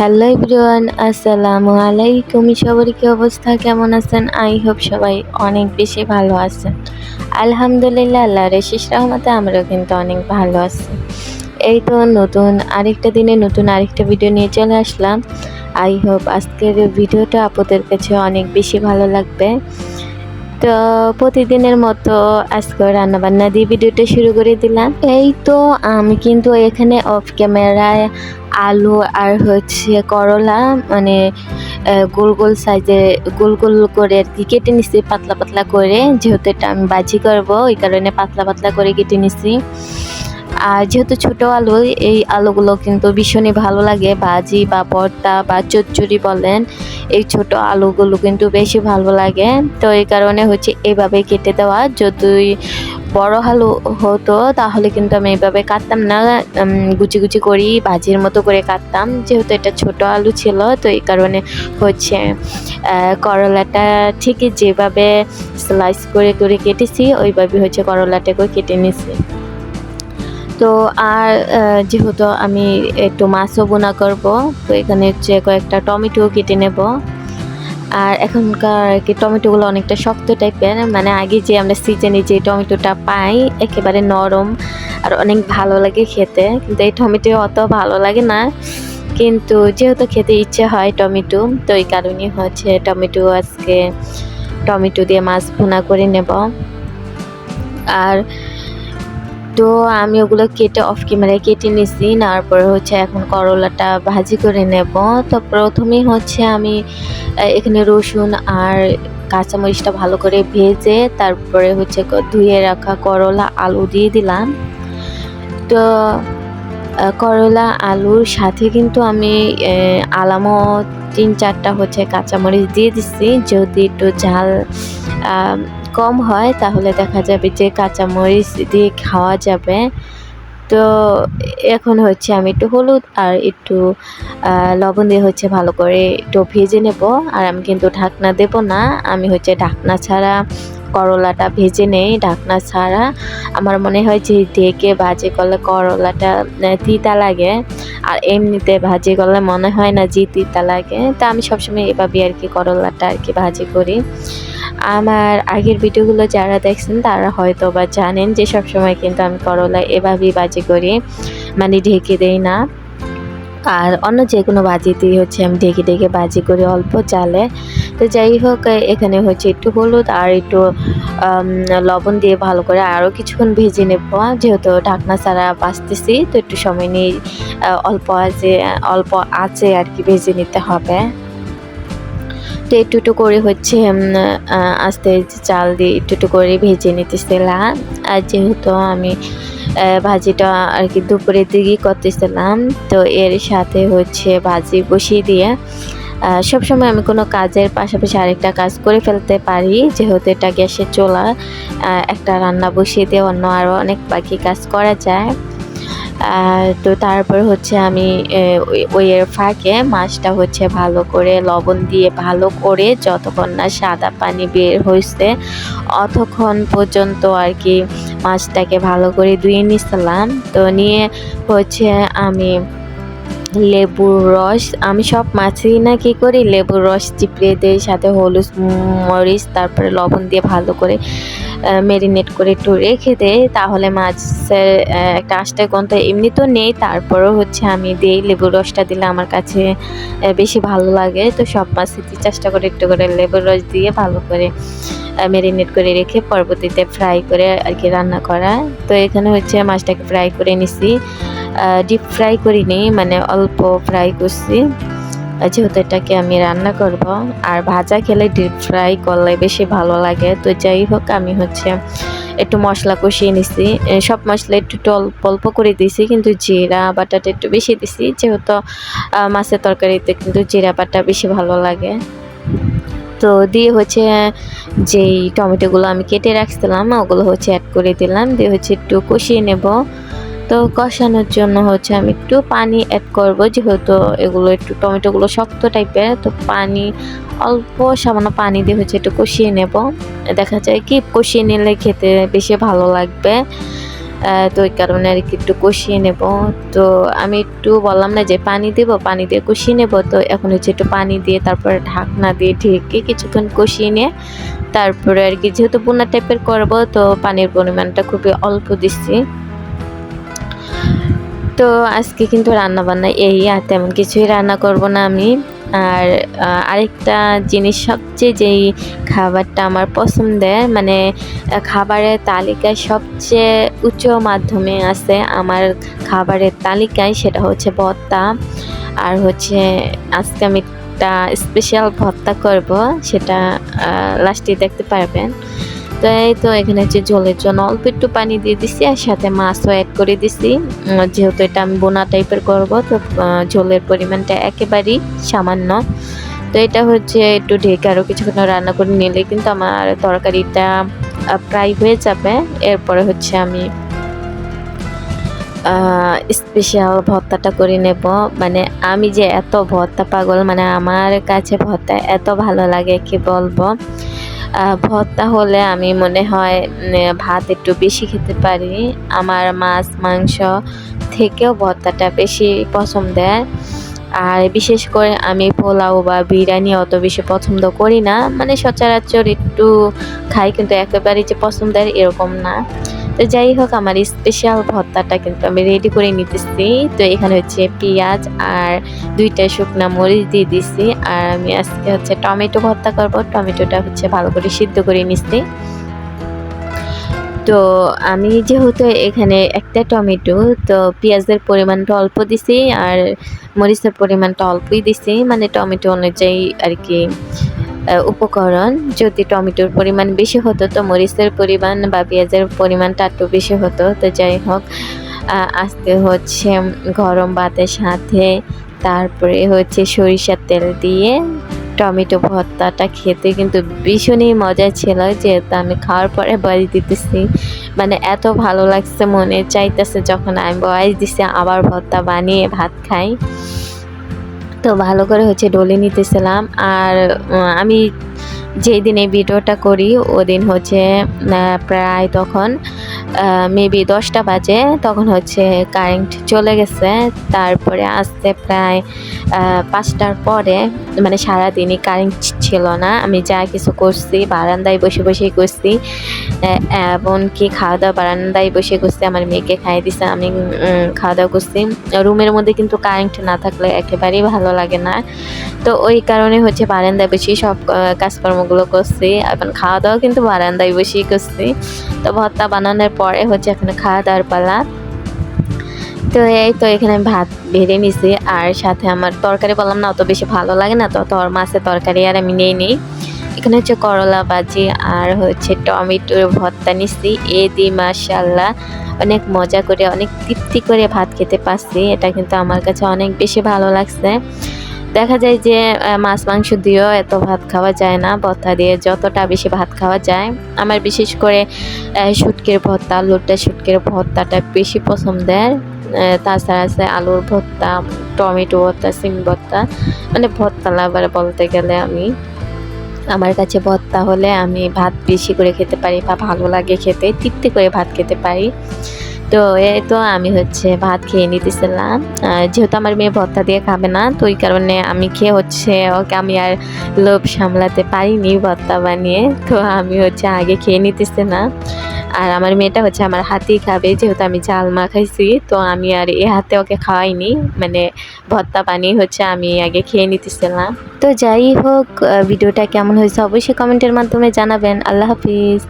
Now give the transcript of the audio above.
Hello everyone, আসসালামু আলাইকুম। সবার কি অবস্থা? কেমন আছেন? আই হোপ সবাই অনেক বেশি ভালো আছেন। আলহামদুলিল্লাহ, আল্লাহর রেশিস রহমতে আমরাও কিন্তু অনেক ভালো আছি। এই তো নতুন আরেকটা দিনে নতুন আরেকটা ভিডিও নিয়ে চলে আসলাম। আই হোপ আজকের ভিডিওটা আপনাদের কাছে অনেক বেশি ভালো লাগবে। তো প্রতিদিনের মতো আজকে রান্নাবান্না দিয়ে ভিডিওটা শুরু করে দিলাম। এই তো আমি কিন্তু এখানে অফ ক্যামেরায় আলু আর হচ্ছে করলা মানে গোল গোল সাইজে গোল গোল করে আর কি কেটে নিছি, পাতলা পাতলা করে। যেহেতু এটা আমি বাজি করব, ওই কারণে পাতলা পাতলা করে কেটে নিছি। আর যেহেতু ছোট আলু, এই আলুগুলো কিন্তু ভীষণই ভালো লাগে। ভাজি বা ভর্তা বা চচ্চড়ি বলেন, এই ছোট আলুগুলো কিন্তু বেশি ভালো লাগে। তো এই কারণে হচ্ছে এইভাবে কেটে দেওয়া। যদি বড় আলু হতো তাহলে কিন্তু আমি এইভাবে কাটতাম না। গুচি গুচি করি, ভাজির মতো করে কাটতাম। যেহেতু এটা ছোট আলু ছিল, তো এই কারণে হচ্ছে করলাটা ঠিকই যেভাবে স্লাইস করে করে কেটেছি, ওইভাবে হচ্ছে করলাটাকেও কেটে নিছি। তো আর যেহেতু আমি একটু মাছও বোনা করব, তো এখানে হচ্ছে কয়েকটা টমেটো কেটে নেব। আর এখনকার কি টমেটোগুলো অনেকটা শক্ত টাইপের মানে আগে যে আমরা সিজনে যে টমেটোটা পাই, একেবারে নরম আর অনেক ভালো লাগে খেতে। কিন্তু এই টমেটো অত ভালো লাগে না। কিন্তু যেহেতু খেতে ইচ্ছে হয় টমেটো, তো এই কারণে হচ্ছে টমেটো আজকে টমেটো দিয়ে মাছ ভুনা করে নেব। আর তো আমি ওগুলো কেটে অফ ক্যামেরায় কেটে নিছি, নেওয়ার পরে হচ্ছে এখন করলাটা ভাজি করে নেব। তো প্রথমেই হচ্ছে আমি এখানে রসুন আর কাঁচামরিচটা ভালো করে ভেজে তারপরে হচ্ছে ধুয়ে রাখা করলা আলু দিয়ে দিলাম। তো করলা আলুর সাথে কিন্তু আমি আলামো তিন চারটা হচ্ছে কাঁচামরিচ দিয়ে দিচ্ছি যদি একটু ঝাল কম হয়, তাহলে দেখা যাবে যে কাঁচামরিচ দিয়ে খাওয়া যাবে। তো এখন হচ্ছে আমি একটু হলুদ আর একটু লবণ দিয়ে হচ্ছে ভালো করে একটু ভেজে নেব। আর আমি কিন্তু ঢাকনা দেব না, আমি হচ্ছে ঢাকনা ছাড়া করলাটা ভেজে নেই, ঢাকনা ছাড়া। আমার মনে হয় যে ঢেকে ভাজি করলে করলাটা তিতা লাগে। আর এমনিতে ভাজি করলে মনে হয় না যে তিতা লাগে। তা আমি সবসময় এভাবে আর কি করলাটা আর কি ভাজি করি। আমার আগের ভিডিওগুলো যারা দেখছেন, তারা হয়তো বা জানেন যে সবসময় কিন্তু আমি করলা এভাবেই বাজি করি। মানে ঢেকে দেই না। আর অন্য যে কোনো বাজিতেই হচ্ছে আমি ঢেকে ঢেকে বাজি করি অল্প চালে। তো যাই হোক, এখানে হচ্ছে একটু হলুদ আর একটু লবণ দিয়ে ভালো করে আরও কিছুক্ষণ ভেজে নেব। যেহেতু ঢাকনা ছাড়া বাঁচতেছি তো একটু সময় নিয়ে অল্প আছে অল্প আছে আর কি ভেজে নিতে হবে। তো একটু একটু করে হচ্ছে আস্তে চাল দিয়ে একটু একটু করে ভেজে নিতেছিলাম। আর যেহেতু আমি ভাজিটা আর কি দুপুরের দিকেই করতেছিলাম, তো এর সাথে হচ্ছে ভাজি বসিয়ে দিয়ে সবসময় আমি কোনো কাজের পাশাপাশি আরেকটা কাজ করে ফেলতে পারি। যেহেতু এটা গ্যাসের চোলা একটা রান্না বসিয়ে দিয়ে অন্য আরও অনেক বাকি কাজ করা যায়। তো তারপর হচ্ছে আমি ওই- এর ফাঁকে মাছটা হচ্ছে ভালো করে লবণ দিয়ে ভালো করে যতক্ষণ না সাদা পানি বের হয়েছে অতক্ষণ পর্যন্ত আর কি মাছটাকে ভালো করে ধুয়ে নিছিলাম। তো নিয়ে হচ্ছে আমি লেবুর রস, আমি সব মাছেই না কি করি, লেবুর রস চিপড়ে দিই, সাথে হলুদ মরিচ, তারপরে লবণ দিয়ে ভালো করে মেরিনেট করে একটু রেখে দেয় তাহলে মাছের একটা আষ্টা গন্ধ এমনি তো নেই, তারপরও হচ্ছে আমি দিই লেবুর রসটা দিলে আমার কাছে বেশি ভালো লাগে। তো সব মাছেরই চেষ্টা করে একটু করে লেবুর রস দিয়ে ভালো করে মেরিনেট করে রেখে পরবর্তীতে ফ্রাই করে আর কি রান্না করা। তো এখানে হচ্ছে মাছটাকে ফ্রাই করে নিছি। ডিপ ফ্রাই করিনি মানে অল্প ফ্রাই করছি। যেহেতু এটাকে আমি রান্না করব, আর ভাজা খেলে ডিপ ফ্রাই করলে বেশি ভালো লাগে। তো যাই হোক, আমি হচ্ছে একটু মশলা কষিয়ে নিছি। সব মশলা একটু অল্প অল্প করে দিছি, কিন্তু জিরা বাটাটা একটু বেশি দিছি। যেহেতু মাছের তরকারিতে কিন্তু জিরা বাটা বেশি ভালো লাগে। তো দিয়ে হচ্ছে যেই টমেটোগুলো আমি কেটে রাখছিলাম, ওগুলো হচ্ছে অ্যাড করে দিলাম। দিয়ে হচ্ছে একটু কষিয়ে নেব। তো কষানোর জন্য হচ্ছে আমি একটু পানি অ্যাড করব, যেহেতু এগুলো একটু টমেটোগুলো শক্ত টাইপের তো পানি, অল্প সামান্য পানি দিয়ে হচ্ছে একটু কষিয়ে নেব। দেখা যায় কি, কষিয়ে নিলে খেতে বেশি ভালো লাগবে। তো ওই কারণে আর কি একটু কষিয়ে নেব। তো আমি একটু বললাম না যে পানি দেব, পানি দিয়ে কষিয়ে নেব। তো এখন হচ্ছে একটু পানি দিয়ে তারপরে ঢাকনা দিয়ে ঢেকে কিছুক্ষণ কষিয়ে নিয়ে তারপরে আর কি যেহেতু বোনা টাইপের করব, তো পানির পরিমাণটা খুবই অল্প দিচ্ছি। তো আজকে কিন্তু রান্না বান্না এই আর তেমন কিছুই রান্না করব না আমি। আর আরেকটা জিনিস সবচেয়ে যেই খাবারটা আমার পছন্দের মানে খাবারের তালিকায় সবচেয়ে উচ্চ মাধ্যমে আছে আমার খাবারের তালিকায় সেটা হচ্ছে ভর্তা। আর হচ্ছে আজকে আমি একটা স্পেশাল ভর্তা করব, সেটা লাস্টে দেখতে পারবেন। তো এই তো, এখানে হচ্ছে ঝোলের জন্য অল্প একটু পানি দিয়ে দিছি আর সাথে মাছও অ্যাড করে দিছি। যেহেতু এটা আমি বোনা টাইপের করব, তো ঝোলের পরিমাণটা একেবারেই সামান্য। তো এটা হচ্ছে একটু ঢেকে আরও কিছুক্ষণ রান্না করে নিলে কিন্তু আমার তরকারিটা প্রায় হয়ে যাবে। এরপরে হচ্ছে আমি স্পেশাল ভর্তাটা করে নেব। মানে আমি যে এত ভর্তা পাগল মানে আমার কাছে ভর্তা এত ভালো লাগে, কি বলব? ভর্তা হলে আমি মনে হয় ভাত একটু বেশি খেতে পারি। আমার মাছ, মাংস থেকেও ভর্তাটা বেশি পছন্দের আর বিশেষ করে আমি পোলাও বা বিরিয়ানি অত বেশি পছন্দ করি না। মানে সচরাচর একটু খাই, কিন্তু একেবারেই যে পছন্দের এরকম না। তো যাই হোক, আমার স্পেশাল ভর্তাটা কিন্তু আমি রেডি করে নিতেছি। তো এখানে হচ্ছে পেঁয়াজ আর দুইটা শুকনা মরিচ দিয়ে দিছি। আর আমি আজকে হচ্ছে টমেটো ভর্তা করব। টমেটোটা হচ্ছে ভালো করে সিদ্ধ করে নিচ্ছি তো আমি যেহেতু এখানে একটা টমেটো, তো পেঁয়াজের পরিমাণটা অল্প দিছি আর মরিচের পরিমাণটা অল্পই দিছি। মানে টমেটো অনুযায়ী আর কি উপকরণ। যদি টমেটোর পরিমাণ বেশি হতো তো মরিচের পরিমাণ বা পেঁয়াজের পরিমাণটা একটু বেশি হতো। তো যাই হোক আজকে হচ্ছে গরম ভাতের সাথে, তারপরে হচ্ছে সরিষার তেল দিয়ে টমেটো ভর্তাটা খেতে কিন্তু ভীষণই মজা ছিল, যেহেতু আমি খাওয়ার পরে বয়স দিতেছি। মানে এত ভালো লাগছে, মনে চাইতেছে যখন আমি বয়স দিছি, আবার ভর্তা বানিয়ে ভাত খাই। তো ভালো করে হচ্ছে ডলে নিতেছিলাম। আর আমি যেই দিন এই ভিডিওটা করি, ওদিন হচ্ছে প্রায় তখন মেবি দশটা বাজে, তখন হচ্ছে কারেন্ট চলে গেছে। তারপরে আসতে প্রায় পাঁচটার পরে মানে সারাদিনই কারেন্ট ছিল না। আমি যা কিছু করছি, বারান্দায় বসে বসেই করছি। এমনকি খাওয়া দাওয়া বারান্দায় বসে করছি, আমার মেয়েকে খাইয়ে দিছে, আমি খাওয়া দাওয়া করছি। রুমের মধ্যে কিন্তু কারেন্ট না থাকলে একেবারেই ভালো লাগে না। তো ওই কারণে হচ্ছে বারান্দায় বসেই সব কাজকর্মগুলো করছি। এখন খাওয়া দাওয়া কিন্তু বারান্দায় বসেই করছি। তো ভর্তা বানানোর পরে হচ্ছে এখানে খাওয়া দাওয়ার পালা। তো এই তো এখানে ভাত ভেড়ে নিছি আর সাথে আমার তরকারি বললাম না, অত বেশি ভালো লাগে না তো তোর মাছের তরকারি আর আমি নেই নিই। এখানে হচ্ছে করলা ভাজি আর হচ্ছে টমেটোর ভর্তা নিচ্ছি এ দি মাশাল্লাহ অনেক মজা করে, অনেক তৃপ্তি করে ভাত খেতে পারছি, এটা কিন্তু আমার কাছে অনেক বেশি ভালো লাগছে। দেখা যায় যে মাছ, মাংস দিয়েও এত ভাত খাওয়া যায় না ভর্তা দিয়ে যতটা বেশি ভাত খাওয়া যায়। আমার বিশেষ করে শুটকির ভর্তা, লোটা শুটকির ভর্তাটা বেশি পছন্দের। তাছাড়া আছে আলুর ভর্তা, টমেটো ভর্তা সিম ভর্তা। মানে ভর্তা লাভার বলতে গেলে আমি। আমার কাছে ভর্তা হলে আমি ভাত বেশি করে খেতে পারি বা ভালো লাগে খেতে তৃপ্তি করে ভাত খেতে পারি। তো এই তো আমি হচ্ছে ভাত খেয়ে নিতেছিলাম। যেহেতু আমার মেয়ে ভর্তা দিয়ে খাবে না, তো ওই কারণে আমি খেয়ে হচ্ছে ওকে আমি আর লোভ সামলাতে পারিনি ভর্তা বানিয়ে। তো আমি হচ্ছে আগে খেয়ে নিতেছিলাম আর আমার মেয়েটা হচ্ছে আমার হাতেই খাবে, যেহেতু আমি চাল মাখাইছি, তো আমি আর এ হাতে ওকে খাওয়াইনি। মানে ভর্তা বানিয়ে হচ্ছে আমি আগে খেয়ে নিতেছিলাম। তো যাই হোক ভিডিওটা কেমন হয়েছে অবশ্যই কমেন্টের মাধ্যমে জানাবেন। আল্লাহ হাফিজ।